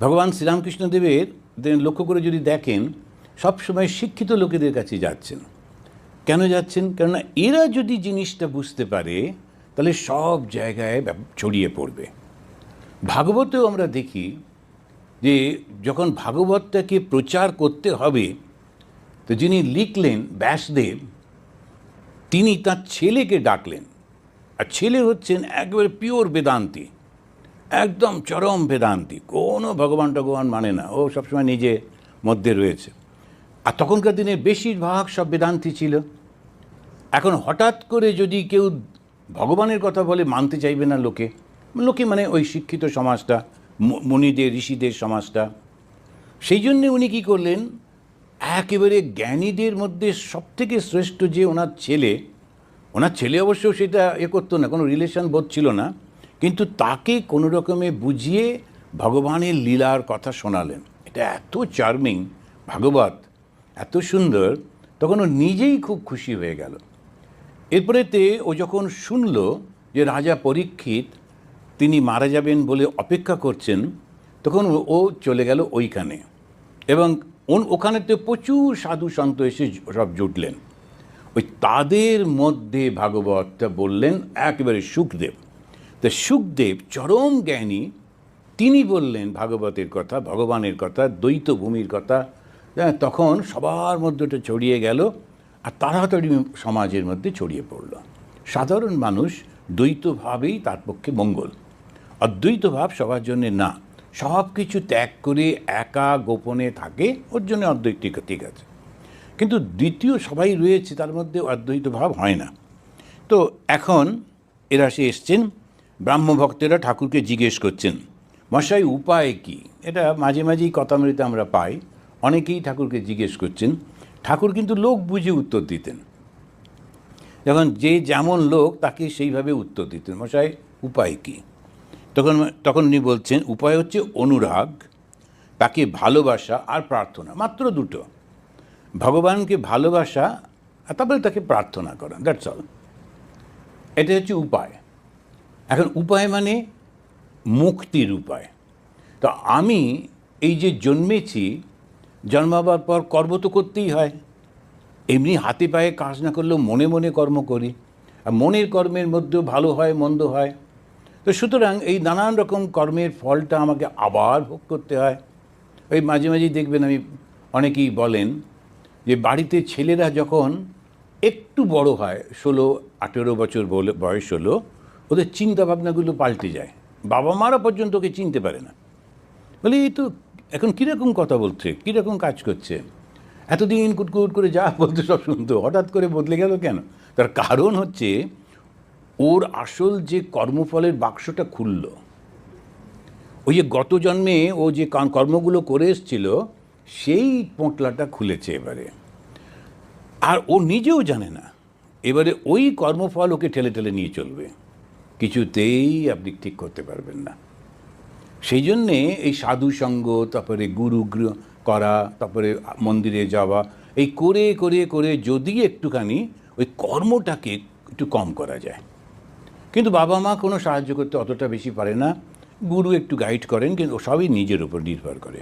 ভগবান শ্রীরামকৃষ্ণদেবের লক্ষ্য করে যদি দেখেন সবসময় শিক্ষিত লোকেদের কাছে যাচ্ছেন। কেন যাচ্ছেন? কেননা এরা যদি জিনিসটা বুঝতে পারে, তাহলে সব জায়গায় ছড়িয়ে পড়বে। ভাগবতেও আমরা দেখি যে যখন ভাগবতটাকে প্রচার করতে হবে, তো যিনি লিখলেন ব্যাসদেব, তিনি তার ছেলেকে ডাকলেন। আর ছেলে হচ্ছেন একেবারে পিওর বেদান্তি। একদম চরম বেদান্তি। কোনো ভগবান টগবান মানে না। ও সবসময় নিজে মধ্যে রয়েছে। আর তখনকার দিনে বেশিরভাগ সব বেদান্তি ছিল। এখন হঠাৎ করে যদি কেউ ভগবানের কথা বলে মানতে চাইবে না লোকে লোকে মানে ওই শিক্ষিত সমাজটা মুনিদের, ঋষিদের সমাজটা, সেই জন্যে উনি কী করলেন, একেবারে জ্ঞানীদের মধ্যে সবথেকে শ্রেষ্ঠ যে ওনার ছেলে ওনার ছেলে অবশ্য সেটা এ করতো না, কোনো রিলেশন বোধ ছিল না। কিন্তু তাকে কোনো রকমে বুঝিয়ে ভগবানের লীলার কথা শোনালেন। এটা এত চার্মিং ভাগবত, এত সুন্দর, তখন ও নিজেই খুব খুশি হয়ে গেল। এরপরেতে ও যখন শুনল যে রাজা পরীক্ষিত, তিনি মারা যাবেন বলে অপেক্ষা করছেন, তখন ও- চলে গেল ওইখানে এবং ওন- ওখানেতে প্রচুর সাধু সন্ত এসে সব জুটলেন। ওই তাদের মধ্যে ভাগবতটা বললেন, একেবারে সুখদেব। তা সুখদেব চরম জ্ঞানী তিনি বললেন ভাগবতের কথা ভগবানের কথা দ্বৈত ভূমির কথা। হ্যাঁ, তখন সবার মধ্যে ওটা ছড়িয়ে গেল আর তাড়াতাড়ি সমাজের মধ্যে ছড়িয়ে পড়ল। সাধারণ মানুষ দ্বৈতভাবেই তার পক্ষে মঙ্গল। অদ্বৈত ভাব সবার জন্য না। সব কিছু ত্যাগ করে একা গোপনে থাকে ওর জন্য অদ্বৈত ঠিক ঠিক আছে। কিন্তু দ্বিতীয় সবাই রয়েছে তার মধ্যে অদ্বৈত ভাব হয় না। তো এখন এরা সে এসছেন ব্রাহ্ম ভক্তেরা ঠাকুরকে জিজ্ঞেস করছেন, মশাই, উপায় কি? এটা মাঝে মাঝেই কথামৃতে আমরা পাই। অনেকেই ঠাকুরকে জিজ্ঞেস করছেন, ঠাকুর কিন্তু লোক বুঝে উত্তর দিতেন। যখন যে যেমন লোক, তাকে সেইভাবে উত্তর দিতেন, মশাই, উপায় কি? তখন তখন উনি বলছেন, উপায় হচ্ছে অনুরাগ, তাকে ভালোবাসা আর প্রার্থনা, মাত্র দুটো। ভগবানকে ভালোবাসা আর তারপরে তাকে প্রার্থনা করা, দ্যাটস অল। এটা হচ্ছে উপায়। এখন উপায় মানে মুক্তির উপায়। তো আমি এই যে জন্মেছি, জন্মাবার পর কর্ম তো করতেই হয়। এমনি হাতে পায়ে কাজ না করলেও মনে মনে কর্ম করি। আর মনের কর্মের মধ্যেও ভালো হয়, মন্দ হয়। তো সুতরাং এই নানান রকম কর্মের ফলটা আমাকে আবার ভোগ করতে হয়। ওই মাঝে মাঝেই দেখবেন আমি অনেকেই বলেন যে বাড়িতে ছেলেরা যখন একটু বড় হয়, ষোলো আঠেরো বছর বয়স হলো ওদের চিন্তা ভাবনাগুলো পাল্টে যায়। বাবা মারা পর্যন্ত ওকে চিনতে পারে না। বলে, এই তো এখন কীরকম কথা বলছে? কীরকম কাজ করছে? এতদিন কুটকুট করে যা বলতো সব শুনতো। হঠাৎ করে বদলে গেল কেন? তার কারণ হচ্ছে, ওর আসল যে কর্মফলের বাক্সটা খুলল, ওই যে গত জন্মে ও যে কর্মগুলো করে এসছিল, সেই পোঁটলাটা খুলেছে এবারে। আর ও নিজেও জানে না, এবারে ওই কর্মফল ওকে ঠেলে ঠেলে নিয়ে চলবে। কিছুতেই আপনি ঠিক করতে পারবেন না। সেই জন্যে এই সাধু সঙ্গ, তারপরে গুরু করা, তারপরে মন্দিরে যাওয়া, এই করে করে করে যদি একটুখানি ওই কর্মটাকে একটু কম করা যায়। কিন্তু বাবা মা কোনো সাহায্য করতে অতটা বেশি পারে না। গুরু একটু গাইড করেন, কিন্তু সবই নিজের উপর নির্ভর করে।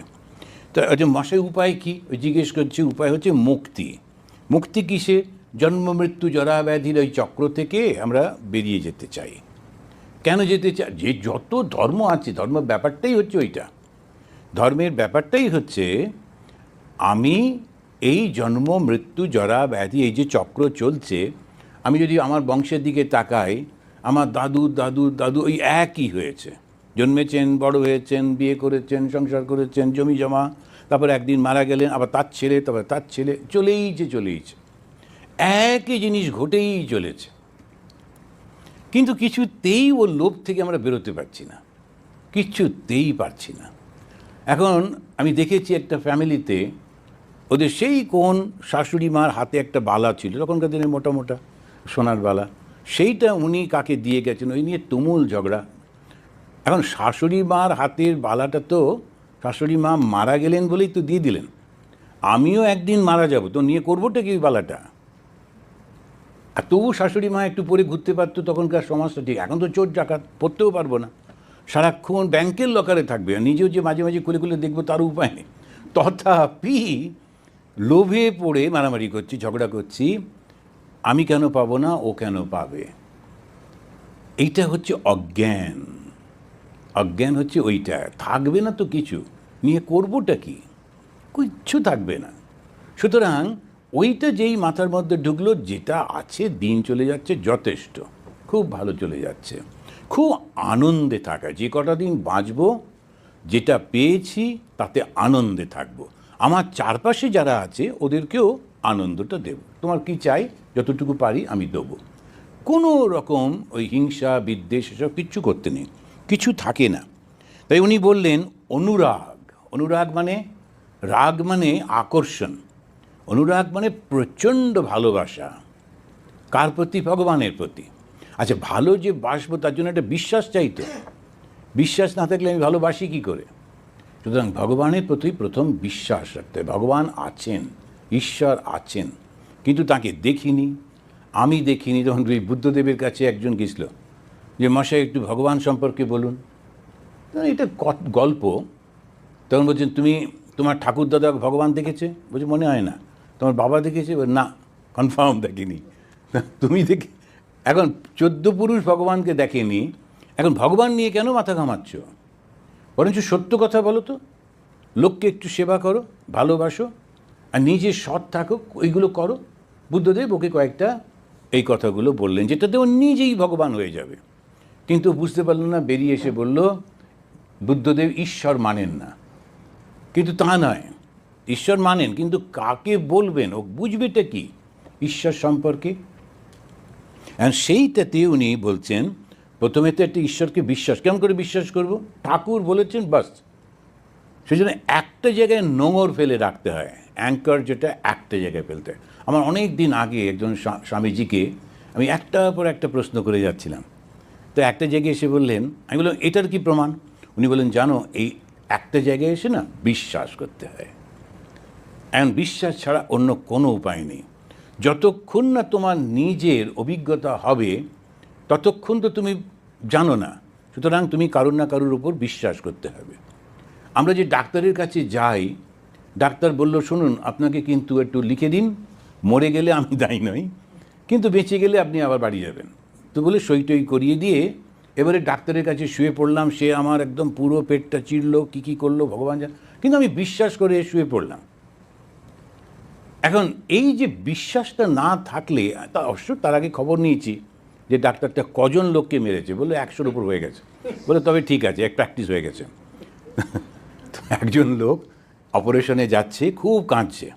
তো যে মাসের উপায় কী? ওই জিজ্ঞেস করছি, উপায় হচ্ছে মুক্তি। মুক্তি কিসে জন্ম, মৃত্যু জরা ব্যাধির ওই চক্র থেকে আমরা বেরিয়ে যেতে চাই। কেন যেতে চাই যে যত ধর্ম আছে ধর্ম ব্যাপারটাই হচ্ছে ওইটা। ধর্মের ব্যাপারটাই হচ্ছে, আমি এই জন্ম, মৃত্যু, জরা, ব্যাধি, এই যে চক্র চলছে, আমি যদি আমার বংশের দিকে তাকাই, আমার দাদু দাদু দাদু, ওই একই হয়েছে। জন্মেছেন, বড় হয়েছেন, বিয়ে করেছেন, সংসার করেছেন, জমি জমা, তারপর একদিন মারা গেলেন, আবার তার ছেলে, তারপর তার ছেলে, চলেইছে চলেইছে। একই জিনিস ঘটেই চলেছে। কিন্তু কিছুতেই ওর লোভ থেকে আমরা বেরোতে পারছি না। কিছুতেই পারছি না। এখন আমি দেখেছি একটা ফ্যামিলিতে ওদের সেই কোন শাশুড়ি মার হাতে একটা বালা ছিল, তখনকার দিনে মোটা মোটা, সোনার বালা। সেইটা উনি কাকে দিয়ে গেছেন? ওই নিয়ে তুমুল ঝগড়া। এখন শাশুড়ি মার হাতের বালাটা তো শাশুড়ি মা মারা গেলেন বলেই তো দিয়ে দিলেন। আমিও একদিন মারা যাব, তো নিয়ে করবোটা কি বালাটা? আর তবু শাশুড়ি মা একটু পরে ঘুরতে পারতো তখনকার সমাজটা ঠিক। এখন তো চোর ডাকাত, পড়তেও পারব না। সারাক্ষণ ব্যাংকের লকারে থাকবে। নিজেও যে মাঝে মাঝে খুলে খুলে দেখব তার উপায় নেই। তথাপি লোভে পড়ে মারামারি করছি, ঝগড়া করছি, আমি কেন পাবো না, ও কেন পাবে? এইটা হচ্ছে অজ্ঞান। অজ্ঞান হচ্ছে ওইটা। থাকবে না তো কিছু। নিয়ে করবোটা কি? কিচ্ছু থাকবে না। সুতরাং ওইটা যেই মাথার মধ্যে ঢুকলো, যেটা আছে, দিন চলে যাচ্ছে, যথেষ্ট। খুব ভালো চলে যাচ্ছে। খুব আনন্দে থাকা। যে কটা দিন বাঁচবো, যেটা পেয়েছি, তাতে আনন্দে থাকব। আমার চারপাশে যারা আছে, ওদেরকেও আনন্দটা দেব। তোমার কি চাই? যতটুকু পারি আমি দেবো। কোনো রকম ওই হিংসা, বিদ্বেষ, এসব কিচ্ছু করতে নেই। কিছু থাকে না। তাই উনি বললেন, অনুরাগ। অনুরাগ মানে? রাগ মানে আকর্ষণ। অনুরাগ মানে প্রচণ্ড ভালোবাসা। কার প্রতি? ভগবানের প্রতি। আচ্ছা ভালো যে বাসবো, তার জন্য একটা বিশ্বাস চাইতো বিশ্বাস না থাকলে আমি ভালোবাসি কী করে? সুতরাং ভগবানের প্রতি প্রথম বিশ্বাস রাখতে ভগবান আছেন, ঈশ্বর আছেন, কিন্তু তাকে দেখিনি, আমি দেখিনি। যখন ওই বুদ্ধদেবের কাছে একজন গেছিল যে, মশাই, একটু ভগবান সম্পর্কে বলুন। এটা গল্প। তখন বলছেন, তুমি, তোমার ঠাকুর দাদা ভগবান দেখেছে? বলছে, মনে হয় না। তোমার বাবা দেখেছে? না কনফার্ম দেখেনি। তুমি দেখে এখন চোদ্দ পুরুষ ভগবানকে দেখেনি, এখন ভগবান নিয়ে কেন মাথা ঘামাচ্ছ? বরঞ্চ সত্য কথা বলো তো। লোককে একটু সেবা করো, ভালোবাসো, আর নিজে সৎ থাকো ওইগুলো করো। বুদ্ধদেব ওকে কয়েকটা এই কথাগুলো বললেন যেটাতে ও নিজেই ভগবান হয়ে যাবে। কিন্তু বুঝতে পারল না, বেরিয়ে এসে বলল, বুদ্ধদেব ঈশ্বর মানেন না। কিন্তু তা নয়। ঈশ্বর মানেন, কিন্তু কাকে বলবেন? ও বুঝবেটা কি? ঈশ্বর সম্পর্কে। সেইটাতে উনি বলছেন, প্রথমে তো একটা ঈশ্বরকে বিশ্বাস, কেমন করে বিশ্বাস করব? ঠাকুর বলেছেন, বাস। সেই জন্য একটা জায়গায় নোংর ফেলে রাখতে হয় অ্যাঙ্কার যেটা একটা জায়গায় ফেলতে হয়। আমার অনেক দিন আগে একজন স্বা- স্বামীজিকে আমি একটার পর একটা প্রশ্ন করে যাচ্ছিলাম। তো একটা জায়গায় এসে বললেন, আমি বললাম, এটার কি প্রমাণ? উনি বললেন, জানো, এই একটা জায়গায় এসে না বিশ্বাস করতে হয়। অ্যান্ড বিশ্বাস ছাড়া অন্য কোনো উপায় নেই। যতক্ষণ না তোমার নিজের অভিজ্ঞতা হবে, ততক্ষণ তো তুমি জানো না। সুতরাং তুমি কারুর না কারুর উপর বিশ্বাস করতে হবে। আমরা যে ডাক্তারের কাছে যাই, ডাক্তার বলল, শুনুন, আপনাকে কিন্তু একটু লিখে দিন। মরে গেলে আমি দায়ী নই। কিন্তু বেঁচে গেলে আপনি আবার বাড়ি যাবেন। তো বলে সই টই করিয়ে দিয়ে এবারে ডাক্তারের কাছে শুয়ে পড়লাম। সে আমার একদম পুরো পেটটা চিরলো, কী কী করল, ভগবান জানে। কিন্তু আমি বিশ্বাস করে শুয়ে পড়লাম। এখন এই যে বিশ্বাসটা না থাকলে তা অবশ্য তার আগে খবর নিয়েছি যে ডাক্তারটা কজন লোককে মেরেছে বলে একশোর উপর হয়ে গেছে। বলে তবে ঠিক আছে এক প্র্যাকটিস হয়ে গেছে। একজন লোক অপারেশনে যাচ্ছে খুব কাঁদছে।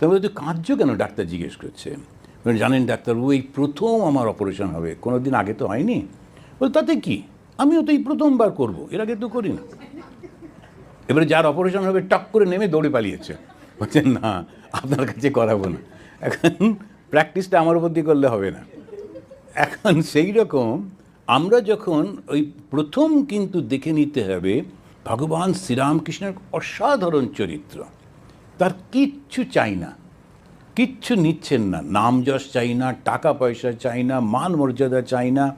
তবে তুই কাঁদছো কেন? ডাক্তার জিজ্ঞেস করছে। বলে, জানেন ডাক্তারবাবু এই প্রথম আমার অপারেশন হবে। কোনো দিন আগে তো হয়নি। বলে তাতে কি? আমিও তো এই প্রথমবার করব। এর আগে তো করি না এবারে যার অপারেশন হবে টক করে নেমে দৌড়ে পালিয়েছে। বলছেন না আপনার কাছে করাবো না। এখন প্র্যাকটিসটা আমার উপর দিয়ে করলে হবে না। এখন সেই রকম আমরা যখন ওই প্রথম কিন্তু দেখে নিতে হবে, ভগবান শ্রীরামকৃষ্ণের অসাধারণ চরিত্র। তার কিচ্ছু চাই না। কিচ্ছু নিচ্ছেন না। নাম যশ চাই না, টাকা পয়সা চাই না, মান মর্যাদা চাই না।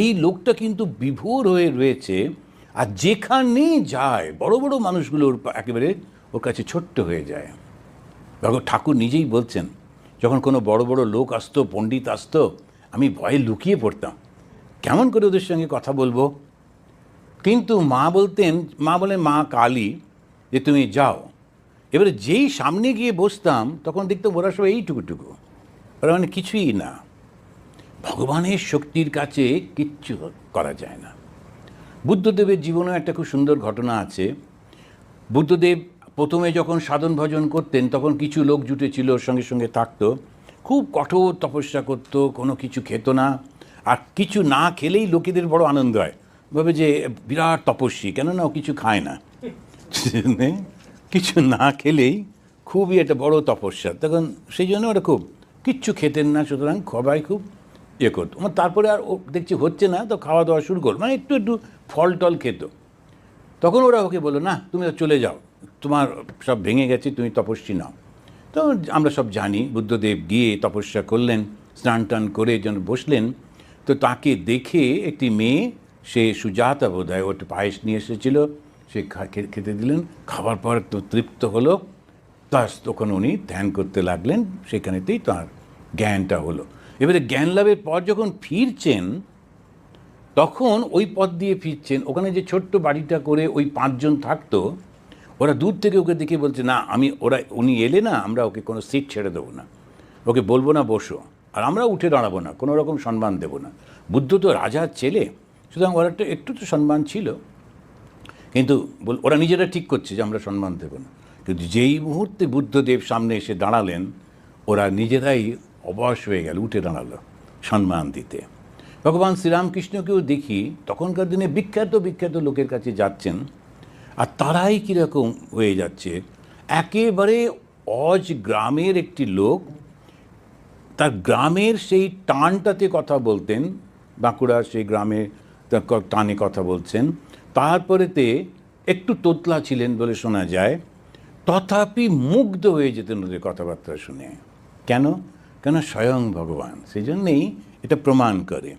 এই লোকটা কিন্তু বিভোর হয়ে রয়েছে আর যেখানে যায়, বড় বড় মানুষগুলো ওর একেবারে ওর কাছে ছোট্ট হয়ে যায়। ভগব ঠাকুর নিজেই বলছেন, যখন কোনো বড় বড় লোক আসতো, পণ্ডিত আসতো, আমি ভয়ে লুকিয়ে পড়তাম। কেমন করে ওদের সঙ্গে কথা বলব? কিন্তু মা বলতেন, মা বলেন, মা কালী, যে তুমি যাও। এবারে যেই সামনে গিয়ে বসতাম, তখন দেখতাম ওরা সব এইটুকুটুকু ওরা মানে কিছুই না। ভগবানের শক্তির কাছে কিচ্ছু করা যায় না। বুদ্ধদেবের জীবনেও একটা খুব সুন্দর ঘটনা আছে। বুদ্ধদেব প্রথমে যখন সাধন ভজন করতেন, তখন কিছু লোক জুটেছিল ওর সঙ্গে সঙ্গে থাকতো। খুব কঠোর তপস্যা করতো, কোনো কিছু খেত না। আর কিছু না খেলেই লোকেদের বড় আনন্দ হয়। ভাবে যে, বিরাট তপস্বী, কেননা ও কিছু খায় না। কিছু না খেলেই খুবই একটা বড় তপস্যা। তখন সেই জন্য ওরা খুব কিচ্ছু খেতেন না, সুতরাং সবাই খুব ইয়ে করতো। তারপরে আর ও দেখছি হচ্ছে না, তো খাওয়া দাওয়া শুরু করো মানে একটু একটু ফল টল খেত। তখন ওরা ওকে বলল, না, তুমি চলে যাও। তোমার সব ভেঙে গেছে, তুমি তপস্বী নাও। তো আমরা সব জানি, বুদ্ধদেব গিয়ে তপস্যা করলেন, স্নান টান করে যেন বসলেন, তো তাকে দেখে একটি মেয়ে, সে সুজাতা বোধ হয় ওটা পায়েস নিয়ে এসেছিল, সে খেতে দিলেন, খাবার পর তো তৃপ্ত হলো। তার তখন উনি ধ্যান করতে লাগলেন, সেখানেতেই তার জ্ঞানটা হলো। এবারে জ্ঞান লাভের পর যখন ফিরছেন, তখন ওই পথ দিয়ে ফিরছেন, ওখানে যে ছোট্ট বাড়িটা করে ওই পাঁচজন থাকতো ওরা দূর থেকে ওকে দেখে বলছে, না, আমি, ওরা, উনি এলে না, আমরা ওকে কোনো সিট ছেড়ে দেবো না। ওকে বলব, না, বসো। আর আমরা উঠে দাঁড়াবো না, কোনো রকম সম্মান দেবো না। বুদ্ধ তো রাজার ছেলে, সুতরাং ওরা একটা, একটু তো সম্মান ছিল। কিন্তু ওরা নিজেরা ঠিক করছে যে আমরা সম্মান দেব না। কিন্তু যেই মুহূর্তে বুদ্ধদেব সামনে এসে দাঁড়ালেন, ওরা নিজেরাই অবশ হয়ে গেল, উঠে দাঁড়াল সম্মান দিতে। ভগবান শ্রীরামকৃষ্ণকেও দেখি, তখনকার দিনে বিখ্যাত বিখ্যাত লোকের কাছে যাচ্ছেন। আর তারাই কীরকম হয়ে যাচ্ছে? একেবারে অজ গ্রামের একটি লোক তার গ্রামের সেই টানটাতে কথা বলতেন, বাঁকুড়ার সেই গ্রামে টানে কথা বলছেন। তারপরেতে একটু তোতলা ছিলেন বলে শোনা যায়। তথাপি মুগ্ধ হয়ে যেতেন ওদের কথাবার্তা শুনে। কেন? কেন? স্বয়ং ভগবান। সেই জন্যেই এটা প্রমাণ করে।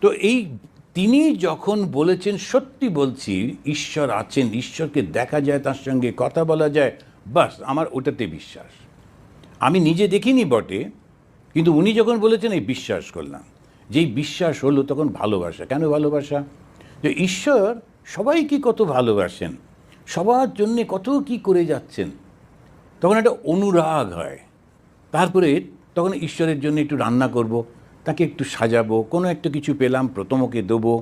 তো এই তিনি যখন বলেছেন, সত্যি বলছি, ঈশ্বর আছেন, ঈশ্বরকে দেখা যায়, তার সঙ্গে কথা বলা যায়, বাস, আমার ওটাতে বিশ্বাস। আমি নিজে দেখিনি বটে, কিন্তু উনি যখন বলেছেন, এই বিশ্বাস করলাম। যেই বিশ্বাস হলো তখন ভালোবাসা। কেন ভালোবাসা? যে ঈশ্বর সবাইকে কত ভালোবাসেন, সবার জন্যে কত কি করে যাচ্ছেন। তখন একটা অনুরাগ হয়। তারপরে তখন ঈশ্বরের জন্য একটু রান্না করব। তাকে একটু সাজাবো, কোনো একটা কিছু পেলাম, প্রথমকে দেবো।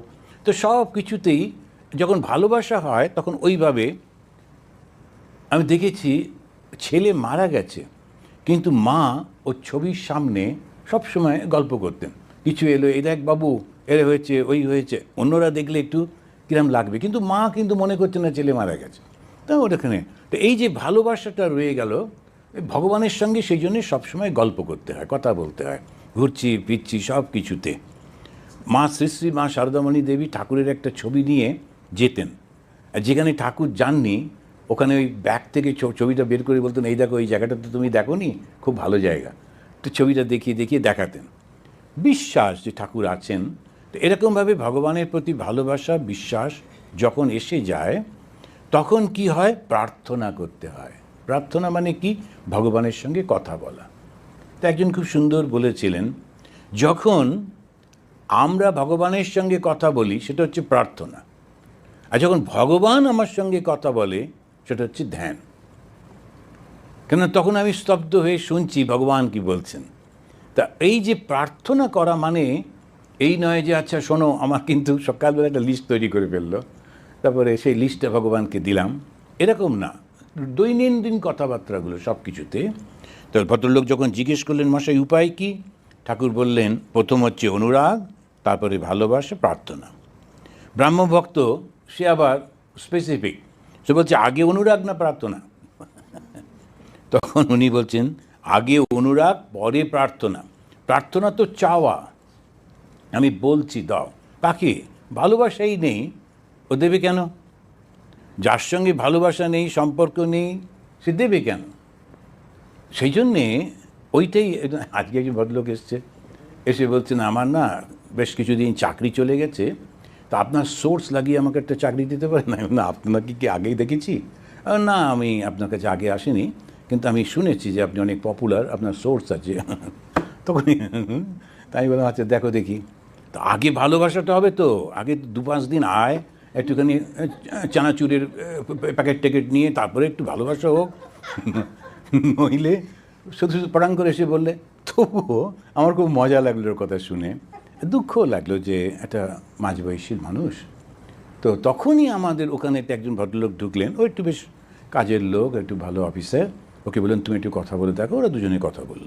তো সব কিছুতেই যখন ভালোবাসা হয়, তখন ওইভাবে আমি দেখেছি ছেলে মারা গেছে, কিন্তু মা ওর ছবির সামনে সব সময় গল্প করতেন। কিছু এলো এই দেখ বাবু এর হয়েছে, ওই হয়েছে। অন্যরা দেখলে একটু কিরম লাগবে, কিন্তু মা কিন্তু মনে করছে না ছেলে মারা গেছে। তা ওটাখানে তো এই যে ভালোবাসাটা রয়ে গেল ভগবানের সঙ্গে সেই জন্যে সবসময় গল্প করতে হয়, কথা বলতে হয়। ঘুরছি, ফিরছি সব কিছুতে। মা শ্রী শ্রী মা শারদামণি দেবী ঠাকুরের একটা ছবি নিয়ে যেতেন। আর যেখানে ঠাকুর যাননি, ওখানে ওই ব্যাগ থেকে ছবিটা বের করে বলতেন, এই দেখো, এই জায়গাটা তো তুমি দেখো নি খুব ভালো জায়গা। তো ছবিটা দেখিয়ে দেখিয়ে দেখাতেন। বিশ্বাস যে ঠাকুর আছেন, তো এরকমভাবে ভগবানের প্রতি ভালোবাসা, বিশ্বাস যখন এসে যায়, তখন কি হয়? প্রার্থনা করতে হয়। প্রার্থনা মানে কি? ভগবানের সঙ্গে কথা বলা। তো একজন খুব সুন্দর বলেছিলেন, যখন আমরা ভগবানের সঙ্গে কথা বলি, সেটা হচ্ছে প্রার্থনা। আর যখন ভগবান আমার সঙ্গে কথা বলে, সেটা হচ্ছে ধ্যান। কেন তখন আমি স্তব্ধ হয়ে শুনছি ভগবান কি বলছেন। তা এই যে প্রার্থনা করা মানে এই নয় যে আচ্ছা শোনো, আমার কিন্তু সকালবেলা একটা লিস্ট তৈরি করে ফেলল। তারপরে সেই লিস্টটা ভগবানকে দিলাম। এরকম না। দৈনন্দিন কথাবার্তাগুলো সব কিছুতে তো ভদ্রলোক যখন জিজ্ঞেস করলেন, মশাই, উপায় কি? ঠাকুর বললেন, প্রথম হচ্ছে অনুরাগ, তারপরে ভালোবাসা, প্রার্থনা। ব্রাহ্মভক্ত সে আবার স্পেসিফিক সে বলছে, আগে অনুরাগ না প্রার্থনা? তখন উনি বলছেন, আগে অনুরাগ, পরে প্রার্থনা। প্রার্থনা তো চাওয়া। আমি বলছি, দাও। কাকে? ভালোবাসাই নেই। ও দেবে কেন? যার সঙ্গে ভালোবাসা নেই, সম্পর্ক নেই, সে দেবে কেন? সেই জন্যে ওইটাই আজকে একজন ভদ্রলোক এসছে, এসে বলছেন, আমার না বেশ কিছুদিন চাকরি চলে গেছে, তা আপনার সোর্স লাগিয়ে আমাকে একটা চাকরি দিতে পারেন? না আপনাকে কি আগেই দেখেছি? না, আমি আপনার কাছে আগে আসিনি, কিন্তু আমি শুনেছি যে আপনি অনেক পপুলার আপনার সোর্স আছে। তখনই তাই বললাম আচ্ছা দেখো দেখি। তো আগে ভালোবাসাটা হবে তো, আগে দু পাঁচ দিন আয়, একটুখানি চানাচুরের প্যাকেট ট্যাকেট নিয়ে, তারপরে একটু ভালোবাসা হোক। নইলে শুধু শুধু পড়াং করে এসে বললে, তবুও আমার খুব মজা লাগল ওর কথা শুনে। দুঃখ লাগল যে একটা মাঝবয়সীর মানুষ। তো তখনই আমাদের ওখানে একটা একজন ভদ্রলোক ঢুকলেন। ও একটু বেশ কাজের লোক, একটু ভালো অফিসার। ওকে বললেন, তুমি একটু কথা বলে দেখো, ওরা দুজনে কথা বলল।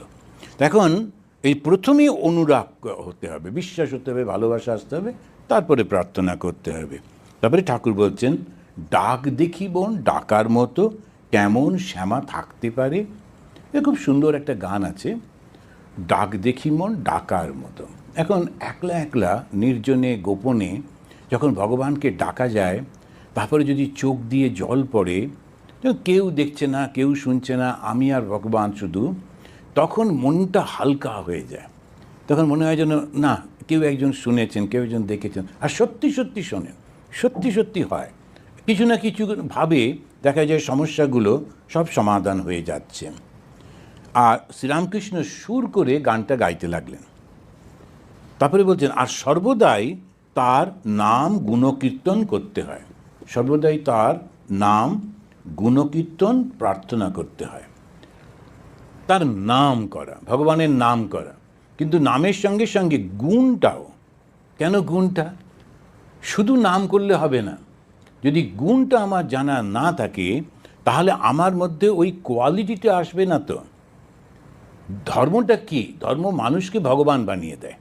এখন এই প্রথমেই অনুরাগ হতে হবে, বিশ্বাস হতে হবে, ভালোবাসা আসতে হবে, তারপরে প্রার্থনা করতে হবে। তারপরে ঠাকুর বলছেন, ডাক দেখি বোন, ডাকার মতো কেমন শ্যামা থাকতে পারে? এ খুব সুন্দর একটা গান আছে, ডাক দেখি মন ডাকার মতো। এখন একলা একলা, নির্জনে গোপনে যখন ভগবানকে ডাকা যায়, তারপরে যদি চোখ দিয়ে জল পড়ে কেউ দেখছে না, কেউ শুনছে না, আমি আর ভগবান শুধু, তখন মনটা হালকা হয়ে যায়। তখন মনে হয় যেন, না, কেউ একজন শুনেছেন, কেউ একজন দেখেছেন। আর সত্যি সত্যি শোনেন, সত্যি সত্যি হয়। কিছু না কিছু ভাবে দেখা যায় সমস্যাগুলো সব সমাধান হয়ে যাচ্ছে। আর শ্রীরামকৃষ্ণ সুর করে গানটা গাইতে লাগলেন। তারপরে বলছেন, আর সর্বদাই তার নাম গুণকীর্তন করতে হয়। সর্বদাই তার নাম গুণকীর্তন প্রার্থনা করতে হয়। তার নাম করা, ভগবানের নাম করা। কিন্তু নামের সঙ্গে সঙ্গে গুণটাও, কেন গুণটা? শুধু নাম করলে হবে না। যদি গুণটা আমার জানা না থাকে, তাহলে আমার মধ্যে ওই কোয়ালিটিটা আসবে না তো। ধর্মটা কি? ধর্ম মানুষকে ভগবান বানিয়ে দেয়।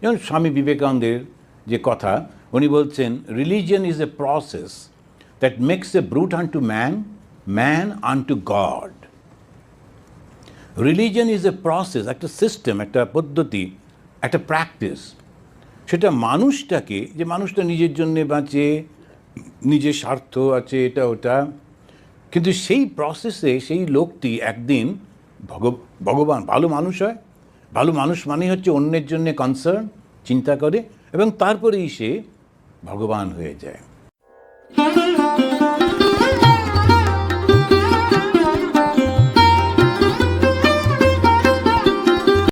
যেমন স্বামী বিবেকানন্দের যে কথা, উনি বলছেন religion is a process that makes a brute unto man man unto god religion is a process একটা সিস্টেম একটা পদ্ধতি, একটা প্র্যাকটিস সেটা মানুষটাকে, যে মানুষটা নিজের জন্যে বাঁচে নিজের স্বার্থ আছে, এটা, ওটা। কিন্তু সেই প্রসেসে সেই লোকটি একদিন ভগ- ভগবান, ভালো মানুষ হয়। ভালো মানুষ মানেই হচ্ছে অন্যের জন্য কনসার্ন চিন্তা করে এবং তারপরেই সে ভগবান হয়ে যায়।